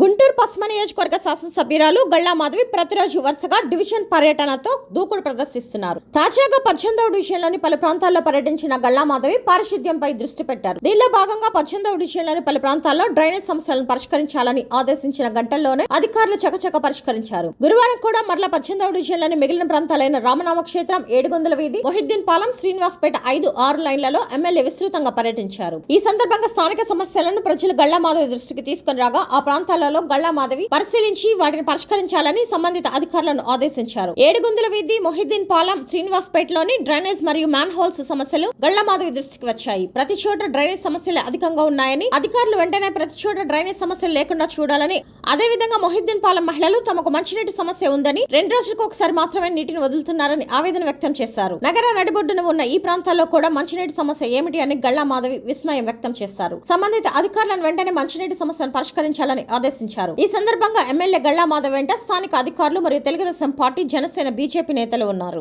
గుంటూరు పశ్చిమ నియోజకవర్గ శాసనసభ్యురాలు గళ్ళా మాధవి ప్రతిరోజు వరుసగా డివిజన్ పర్యటనతో దూకుడు ప్రదర్శిస్తున్నారు. తాజాగా పద్దెనిమిదవ డివిజన్లోని పలు ప్రాంతాల్లో పర్యటించిన గళ్ళా మాధవి పారిశుద్ధ్యంపై దృష్టి పెట్టారు. దీనిలో భాగంగా పద్దెనిమిదవ డివిజన్లోని పలు ప్రాంతాల్లో డ్రైనేజ్ సమస్యలను పరిష్కరించాలని ఆదేశించిన గంటల్లోనే అధికారులు చకచక పరిష్కరించారు. గురువారం కూడా మరల పద్దెనిమిదవ డివిజన్లోని మిగిలిన ప్రాంతాలైన రామనామ క్షేత్రం ఏడుగొందల వీధి మొహిద్దీన్ పాలెం శ్రీనివాస్పేట ఐదు ఆరు లైన్లలో ఎమ్మెల్యే విస్తృతంగా పర్యటించారు. ఈ సందర్భంగా స్థానిక సమస్యలను ప్రజలు గళ్ళా మాధవి దృష్టికి తీసుకుని రాగా ఆ ప్రాంతాలలో గళ్ళా మాధవి పరిశీలించి వాటిని పరిష్కరించాలని సంబంధిత అధికారులను ఆదేశించారు. ఏడుగుందుల వీధి మొహిద్దీన్ పాలెం శ్రీనివాస్పేటలోని డ్రైనేజ్ మరియు మ్యాన్ హోల్స్ సమస్యలు గళ్ళా మాధవి దృష్టికి వచ్చాయి. ప్రతి చోట డ్రైనేజ్ సమస్యలు అధికంగా ఉన్నాయని అధికారులు వెంటనే ప్రతి చోట డ్రైనేజ్ సమస్యలు లేకుండా చూడాలని అదే విధంగా మొహిద్దీన్ పాలెం మహిళలు తమకు మంచినీటి సమస్య ఉందని రెండు రోజులకు ఒకసారి మాత్రమే నీటిని వదులుతున్నారని ఆవేదన వ్యక్తం చేశారు. నగర నడిబొడ్డున ఉన్న ఈ ప్రాంతాల్లో కూడా మంచినీటి సమస్య ఏమిటి అని గళ్ళా మాధవి విస్మయం వ్యక్తం చేశారు. సంబంధిత అధికారులను వెంటనే మంచినీటి సమస్యను పరిష్కరించాలని ఆదేశించారు. ఈ సందర్భంగా ఎమ్మెల్యే గళ్ళా మాధవ్ వెంట స్థానిక అధికారులు మరియు తెలుగుదేశం పార్టీ జనసేన బీజేపీ నేతలు ఉన్నారు.